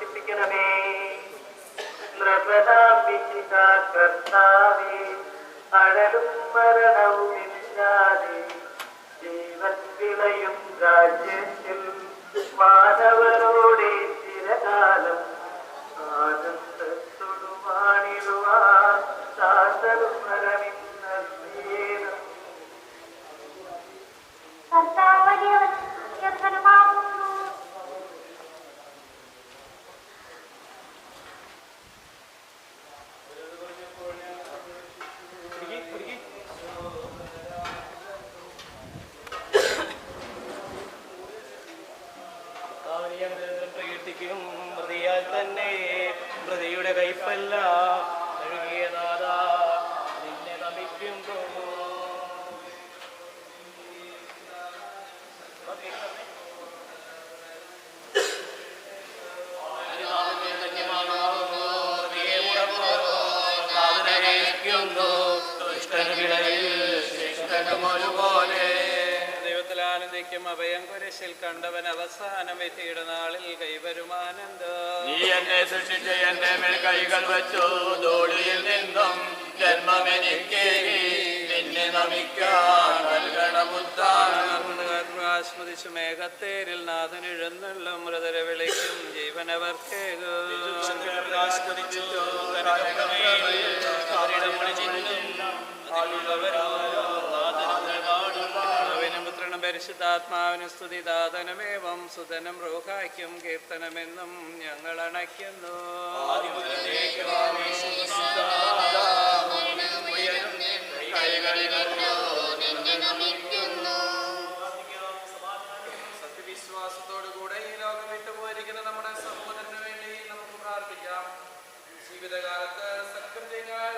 പ്രകാശിപ്പിക്കണമേ നൃപനാംബിക കർത്താവേ അഴലും മരണവും ഇല്ലാതെ ജീവൻ വിളയും രാജ്യത്തിൽ മാനവരോടെ ചിരകാലം ആനന്ദത്തൊടുവാണിടുവാൻ ദാസനും കർത്താവിനെ പ്രകീർത്തിക്കും പ്രതിയാൽ തന്നെ പ്രതിയുടെ കൈപ്പല്ല. കഴുകിയതാതാ നിന്നെ നമിക്കുന്നു ദൈവത്തിൽ ആനന്ദിക്കും അഭയം കുരിശിൽ കണ്ടവൻ അവസാനം എത്തിയുടെ നാളിൽ നീ എന്നെ സൃഷ്ടിച്ച് എന്റെ മേൽ കൈകൾ വെച്ചു. തോളിയിൽ നിന്നും ജന്മമെനിക്ക് നിന്നെ നമിക്കാൻ നൽകണമുദ്ധാനം ആസ്മതിച്ചു മേഘത്തേരിൽ നാഥൻ എഴുന്നള്ള. മൃതര വിളിക്കും ജീവനവർക്കേകും പുത്രനും പരിശുദ്ധാത്മാവിന് സ്തുതി ദാതനമേവം. സുതനം റൂഹായ്ക്കും കീർത്തനമെന്നും ഞങ്ങൾ അണയ്ക്കുന്നു. സത്യവിശ്വാസത്തോടുകൂടെ ഈ ലോകം വിട്ടുപോയിരിക്കുന്ന നമ്മുടെ സഹോദരന് വേണ്ടി നമുക്ക് പ്രാർത്ഥിക്കാം. ജീവിതകാലത്ത് സത്യം ദൈവത്തെ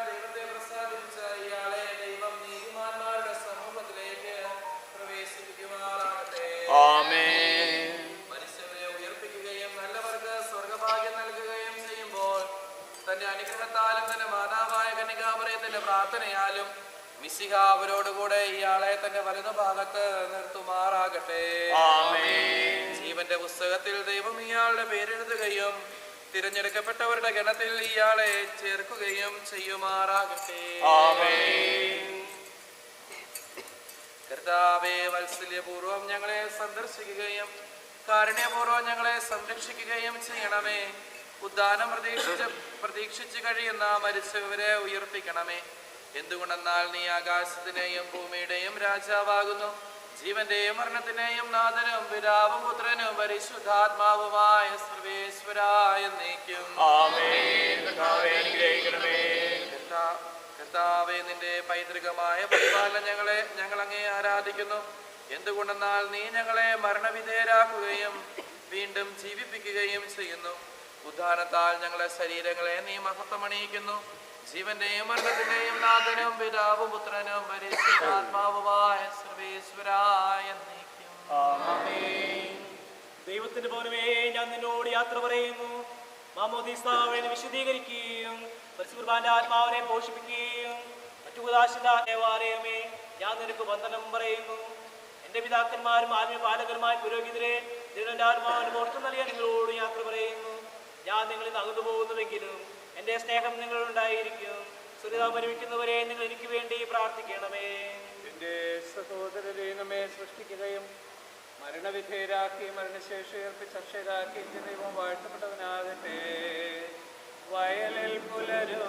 മിസിഹ അവരോടുകൂടെ ഇയാളെ തന്റെ വലതു ഭാഗത്ത് നിർത്തുമാറാകട്ടെ. ജീവന്റെ പുസ്തകത്തിൽ ദൈവം ഇയാളുടെ പേരെഴുതുകയും തിരഞ്ഞെടുക്കപ്പെട്ടവരുടെ ഗണത്തിൽ ഇയാളെ ചേർക്കുകയും ചെയ്യുമാറാകട്ടെ. കർത്താവെ വത്സല്യപൂർവം ഞങ്ങളെ സന്ദർശിക്കുകയും കാരുണ്യപൂർവം ഞങ്ങളെ സംരക്ഷിക്കുകയും ചെയ്യണമേ. ഉദ്ദാനം പ്രതീക്ഷിച്ച് പ്രതീക്ഷിച്ചു കഴിയുന്ന മരിച്ചവരെ ഉയർപ്പിക്കണമേ. എന്തുകൊണ്ടെന്നാൽ നീ ആകാശത്തിനെയും ഭൂമിയുടെയും രാജാവാകുന്നു. ജീവന്റെയും മരണത്തിനെയും നാഥനും പിതാവും പുത്രനും പരിശുദ്ധാത്മാവുമായ സർവേശ്വരായ നീക്കും. കർത്താവേ നിന്റെ പൈതൃകമായ പരിപാലനം ഞങ്ങളെ ഞങ്ങൾ അങ്ങേ ആരാധിക്കുന്നു. എന്തുകൊണ്ടെന്നാൽ നീ ഞങ്ങളെ മരണവിധേയരാക്കുകയും വീണ്ടും ജീവിപ്പിക്കുകയും ചെയ്യുന്നു. ഉദ്ധാനത്താൽ ഞങ്ങളെ ശരീരങ്ങളെ നീ മഹത്വമണിയിക്കുന്നു. ജീവന്റെയും മരണത്തിന്റെയും നാഥനും പിതാവും പുത്രനും പരിശുദ്ധാത്മാവുമായ സർവേശ്വരായ ദൈവത്തിന്റെ പോലുമേ ഞാൻ നിന്നോട് യാത്ര പറയുന്നു. മാമോദീസാവിനെ വിശദീകരിക്കുകയും പരിശുദ്ധാന്റെ ആത്മാവിനെ പോഷിപ്പിക്കുകയും മറ്റു ഉദാശിന്റെ ദേവാലയമേ ഞാൻ നിനക്ക് വന്ദനം പറയുന്നു. എന്റെ പിതാക്കന്മാരും ആത്മീയ ആത്മീയപാലകരുമായ പുരോഹിതരെ ദൈവന്റെ ആത്മാവിന് മോഷ്ടം നൽകിയാൽ നിങ്ങളോട് യാത്ര പറയുന്നു. ഞാൻ നിങ്ങളിൽ അകന്നു പോകുന്നുവെങ്കിലും എന്റെ സ്നേഹം നിങ്ങളുണ്ടായിരിക്കും. സുരിത പരിമിക്കുന്നവരെ നിങ്ങൾ എനിക്ക് വേണ്ടി പ്രാർത്ഥിക്കണമേ. എന്റെ സഹോദരരെ നമ്മെ സൃഷ്ടിക്കുകയും മരണവിധേയരാക്കി മരണശേഷി ഉയർപ്പിച്ച് അക്ഷരാക്കി ദൈവം വാഴ്ത്തപ്പെട്ടവനാകട്ടെ. വയലിൽ പുലരും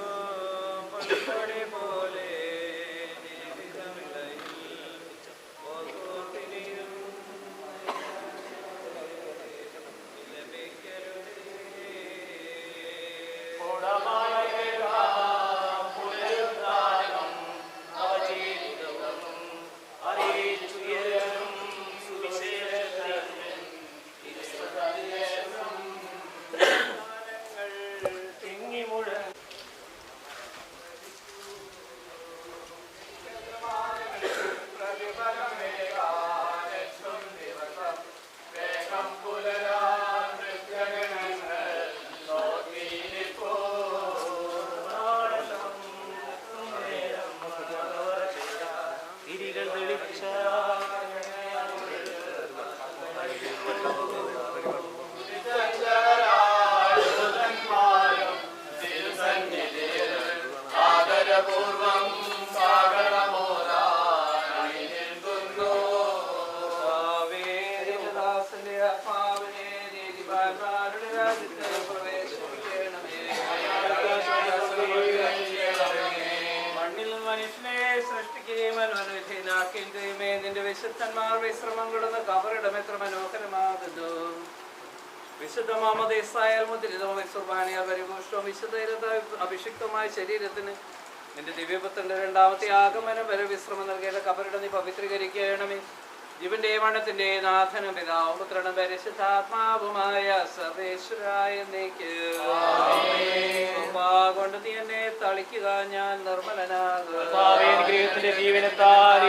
സൃഷ്ടിക്കുകയും അനുവിധേയനാക്കുകയും ചെയ്യുമേ നിന്റെ വിശുദ്ധന്മാർ വിശ്രമങ്ങളെന്ന് കവറിടം എത്ര മനോഹരമാകുന്നു. വിശുദ്ധ മാമദേസായാൽ മുദ്രിതവും വിശ്വബാണിയാൽ പരിപുഷ്ടവും വിശുദ്ധ അഭിഷിക്തമായ ശരീരത്തിന് നിന്റെ ദിവ്യപുത്രന്റെ രണ്ടാമത്തെ ആഗമനം വരെ വിശ്രമം നൽകേണ്ട കബറിടം നീ പവിത്രീകരിക്കണമേ ജീവന്റെ മണത്തിന്റെ നാഥനും പിതാവും പുത്രനും പരിശുദ്ധാത്മാവുമായ സർവേശ്വരായ നീക്ക് കൊണ്ട് നീ എന്നെ തളിക്കുക ഞാൻ നിർമ്മലനാകും. ജീവനത്താൽ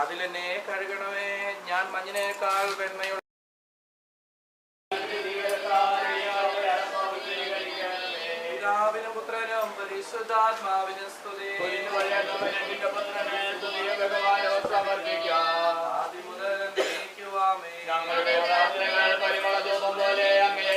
അതിലെന്നെ കഴുകണമേ ഞാൻ മഞ്ഞിനേക്കാൾ വെണ്മയുള്ള പിതാവിനും പുത്രനും പരിശുദ്ധാത്മാവിനും സ്തുതി. ഞങ്ങളുടെ പോലെ അങ്ങയെ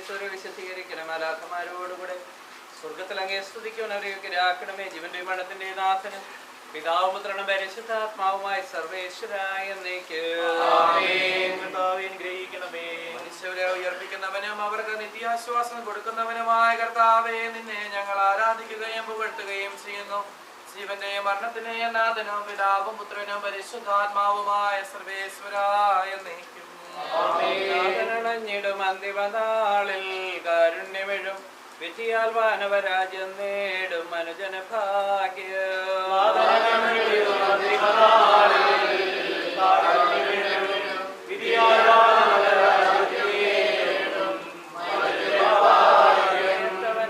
അനുഗ്രഹത്താൽ വിശദീകരിക്കണം അലാഖമാരോടുകൂടെ സ്വർഗത്തിൽ അങ്ങേ സ്തുതിക്കുന്നവരെയൊക്കെ രാക്കണമേ ജീവന്റെ മണത്തിന്റെ നാഥനും പിതാവുപുത്രനും പരിശുദ്ധാത്മാവുമായി സർവേശ്വരായ എന്നേക്ക് അനുഗ്രഹിക്കണമേ. മനുഷ്യരെ ഉയർപ്പിക്കുന്നവനും അവർക്ക് നിത്യാശ്വാസം കൊടുക്കുന്നവനുമായ കർത്താവെ നിന്നെ ഞങ്ങൾ ആരാധിക്കുകയും പുകഴ്ത്തുകയും ചെയ്യുന്നു. ജീവന്റെയും മരണത്തിന്റെയും നാഥനും പിതാവും പുത്രനും പരിശുദ്ധാത്മാവുമായ സർവേശ്വരായ നീക്കും ണഞ്ഞിടും അന്തിമനാളിൽ കാരുണ്യമെഴും വിധിയാൽ വാനവരാജ്യം നേടും മനുജന ഭാഗ്യ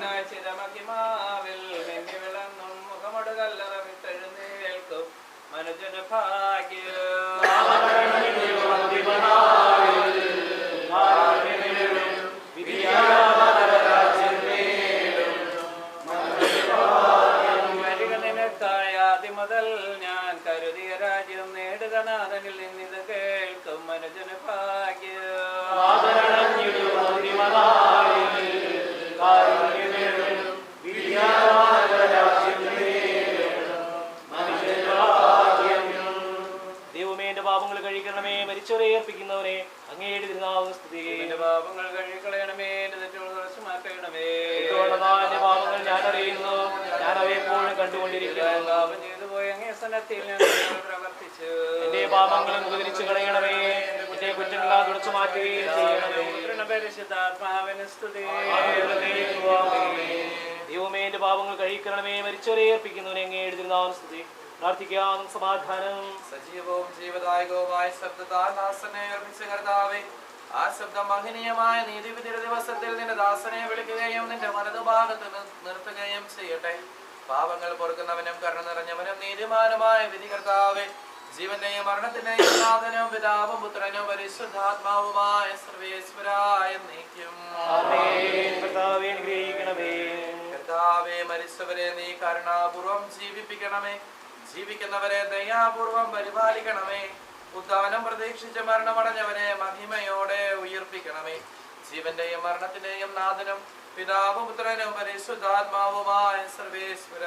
ായ ചിരമഹിമാവിൽ നിന്നി വിളങ്ങും മുഖമൊടു കല്ലറ വിട്ടെഴുന്നേൽക്കും മനുജന ഭാഗ്യ മുതൽ ഞാൻ കരുതിയ രാജ്യം നേടുക നാഥനിൽ നിന്നിത് കേൾക്കും മനുജന ദൈവമേ എന്റെ പാപങ്ങൾ കഴിക്കണമേ മരിച്ചവരെ ഏർപ്പിക്കുന്നവരെ അങ്ങയുടെ തിരുനാമം സ്തുതി എന്റെ പാപങ്ങൾ കഴുകിക്കളയണമേ എന്റെ തെറ്റുകൾ തുടച്ചു മാറ്റണമേ ഇതുകൊണ്ടതാ എന്റെ പാപങ്ങൾ ഞാൻ അറിയുന്നു ഞാൻ അവയെപ്പോഴും കണ്ടുകൊണ്ടിരിക്കുന്നു. എന്റെ പാപങ്ങളും ഉപകരിച്ചു കളയണമേ. എന്റെ കുറ്റങ്ങളാ തുടച്ചു മാറ്റുകയും ദൈവമേ എന്റെ പാപങ്ങൾ കഴിക്കണമേ. മരിച്ചവരെ ഏർപ്പിക്കുന്നവരെ അങ്ങയുടെ എഴുതിരുന്നാവും സ്തുതി. പ്രാർത്ഥിക്കാം സമാധാനം. സജീവവും ജീവദായകവുമായ ശബ്ദത്താൽ ദാസനെ അർപ്പിച്ച കർത്താവേ ആ ശബ്ദം മഹനീയമായ നീതിവിധിര ദിവസത്തിൽ നിന്റെ ദാസനെ വിളിക്കുകയും നിന്റെ വലതുഭാഗത്ത് നിർത്തുകയും ചെയ്യട്ടെ. പാപങ്ങൾ പൊറുക്കുന്നവനും കരുണ നിറഞ്ഞവനും നീതിമാനുമായ വിധി കർത്താവെ ജീവന്റെയും മരണത്തിന്റെയും നാഥനും പിതാവും പുത്രനും പരിശുദ്ധാത്മാവുമായ സർവേശ്വരായ നീക്കും. കർത്താവെ മരിച്ചവരെ നീ കരുണാപൂർവം ജീവിപ്പിക്കണമേ. ജീവിക്കുന്നവരെ ദയാപൂർവം പരിപാലിക്കണമേ. ഉദ്ധാനം പ്രതീക്ഷിച്ച് മരണമടഞ്ഞവനെ മഹിമയോടെ ഉയർപ്പിക്കണമേ. ജീവന്റെയും മരണത്തിന്റെയും നാഥനും പിതാവും പുത്രനും പരിശുദ്ധാത്മാവുമായ സർവേശ്വര.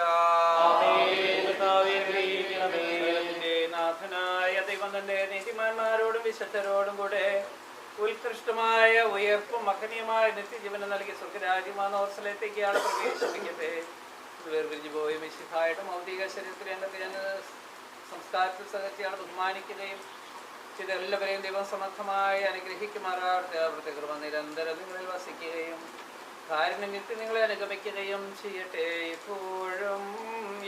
നാഥനായ ദൈവം തന്റെ നീതിമാന്മാരോടും വിശുദ്ധരോടും കൂടെ ഉത്കൃഷ്ടമായ ഉയർപ്പും മഹനീയമായ നിത്യജീവനം നൽകി സ്വർഗരാജ്യമാണ് ഓർസലത്തേക്കാണ് പ്രവേശിപ്പിക്കട്ടെ. വേർപിരിഞ്ഞു പോയി മിശിഹായുടെ ഭൗതിക ശരീരത്തിൽ എന്റെ സംസ്കാരത്തിൽ സഹിച്ചാണ് ബഹുമാനിക്കുകയും ഇതെല്ലാവരെയും ദൈവം സമർത്ഥമായി അനുഗ്രഹിക്കുമാറാകട്ടെ. അവിടുത്തെ കൃപ നിരന്തരം നിങ്ങളിൽ വസിക്കുകയും കാരുണ്യത്തിൽ നിങ്ങളെ അനുഗമിക്കുകയും ചെയ്യട്ടെ. എപ്പോഴും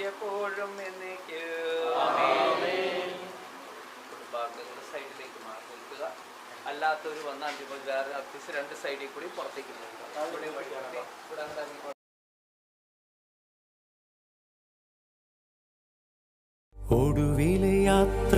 എപ്പോഴും എന്നേക്ക്. കുടുംബാംഗങ്ങളുടെ സൈഡിലേക്ക് മാറി നിൽക്കുക. അല്ലാത്തവർ വന്നാൽ വേറെ അത്യാവശ്യം രണ്ട് സൈഡിൽ കൂടി പുറത്തേക്ക് പോകുക. ഒടുവിലെ യാത്ര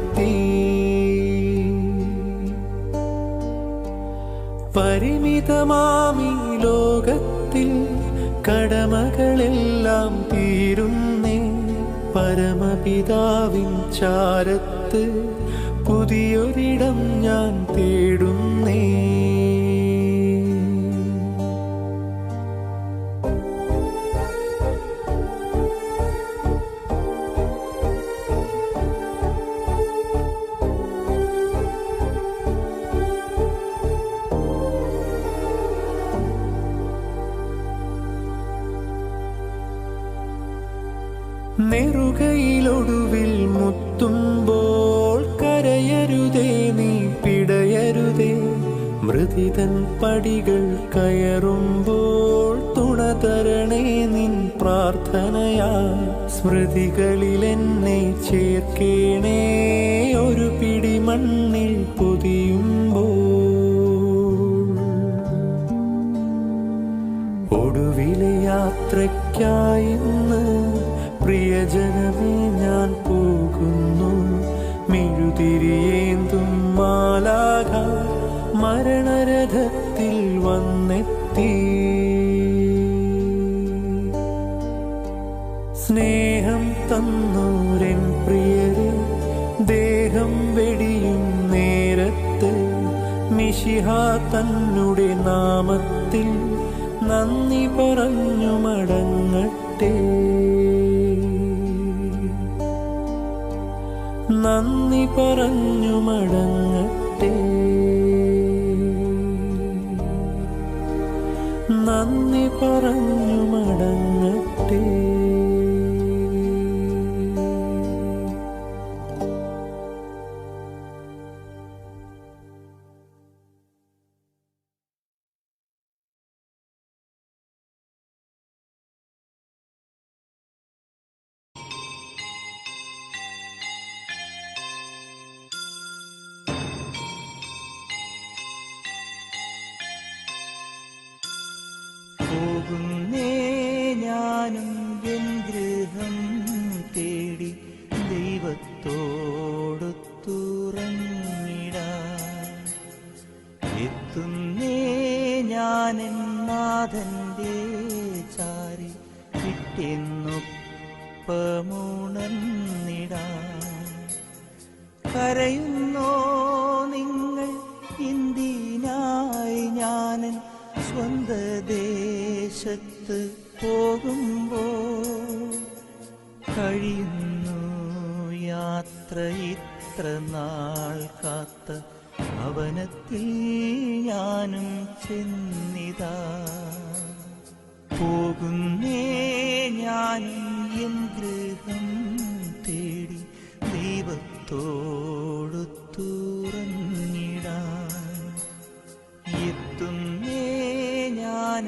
പരിമിതമാമി ലോകത്തിൽ കടമകളെല്ലാം തീരുന്നേ. പരമപിതാവിൻ ചാരത്ത് പുതിയൊരിടം ഞാൻ തേടുന്നേ നെറുകയിലൊടുവിൽ മുത്തുമ്പോൾ കരയരുതേ നീ പിടയരുതേ. മൃതിതൻ പടികൾ കയറുമ്പോൾ തുണ തരണേ നിൻ പ്രാർത്ഥനയാ സ്മൃതികളിൽ എന്നെ ചേർക്കേണേ. ഒരു പിടി മണ്ണിൽ പൊതിയുമ്പോൾ ഒടുവിലെ യാത്രയ്ക്കായിന്ന് പ്രിയജനമേ ഞാൻ പോകുന്നു. മിഴുതിരിയേന്തും മാലാക മരണരഥത്തിൽ വന്നെത്തി. സ്നേഹം തന്നൂരൻ പ്രിയരെ ദേഹം വെടിയും നേരത്ത് മിശിഹ തന്നുടെ നാമത്തിൽ നന്ദി പറഞ്ഞു മടങ്ങട്ടെ. നന്ദി പറഞ്ഞു മടങ്ങട്ടെ. നന്ദി പറഞ്ഞു മടങ്ങട്ടെ. ഞാനെൻ നാഥന്റെ ചാരി കിട്ടിയെന്നൊപ്പമുണർന്നിടാൻ കരയുന്നോ നിങ്ങൾ ഇന്ത്യനായി ഞാനൻ സ്വന്ത ദേശത്ത് പോകുമ്പോൾ കഴിയുന്നു യാത്ര ഇത്ര നാൾ കാത്ത ഭവനത്തിൽ ഞാനും ചെന്നിതാ. പോകുന്നേ ഞാനും എൻ ഗൃഹം തേടി ദൈവത്തോടു തുറന്നിടാൻ എത്തുന്നേ ഞാൻ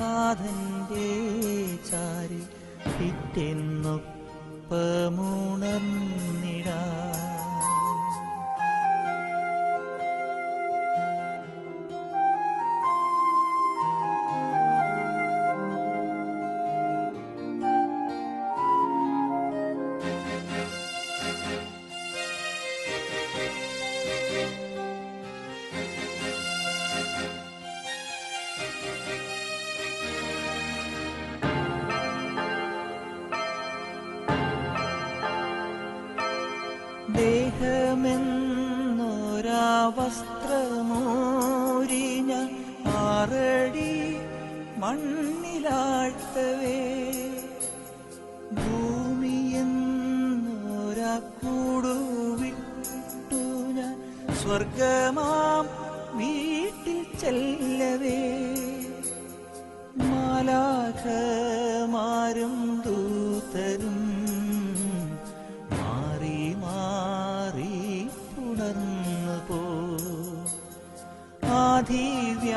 നാഥന്റെ ചാരി പിറ്റെന്നൊപ്പമുണർന്നിടാൻ സ്വർഗമാം വീട്ടിൽ ചെല്ലവേ. മാലാഖമാരും ദൂതരും മാറി മാറി ഉണർന്നു പോ ആധിവ്യാധികൾ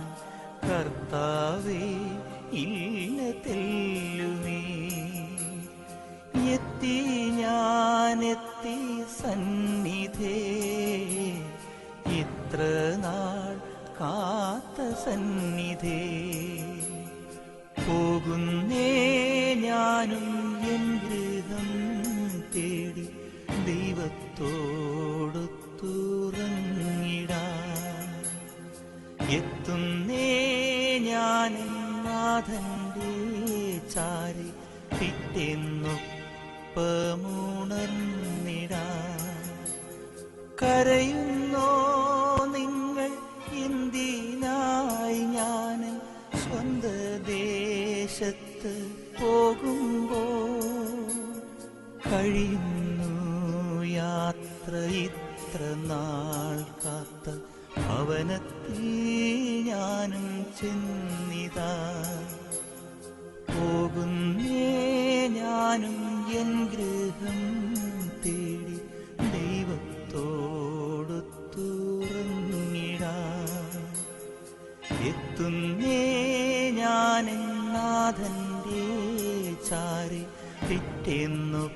കർത്താവേ ഇല്ല തെല്ലുമേ എത്തി ഞാനെത്തി സന്നിധേ. ഇത്ര നാൾ കാത്ത സന്നിധേ. പോകുന്നേ ഞാനും എൻ ഗൃഹം തേടി ദൈവത്തോടൊത്തുറങ്ങിടാൻ ഞാൻ നാഥന്റെ ചാരി പിറ്റെന്നൊപ്പമുണർന്നിടാൻ കരയുന്നോ നിങ്ങൾ എന്തിനായി ഞാൻ സ്വന്ത ദേശത്ത് പോകുമ്പോ? കഴിയുന്നു യാത്ര ഇത്ര നാൾ കാത്ത ഭവനത്തിൽ ഞാനും ചെന്നിതാ. പോകുന്നേ ഞാനും എൻ ഗൃഹം തേടി ദൈവത്തോടു ദൈവത്തോടൊത്തുറങ്ങിടാൻ എത്തുന്നേ ഞാൻ നാഥന്റെ ചാരി പിറ്റെന്നൊപ്പമുണർന്നി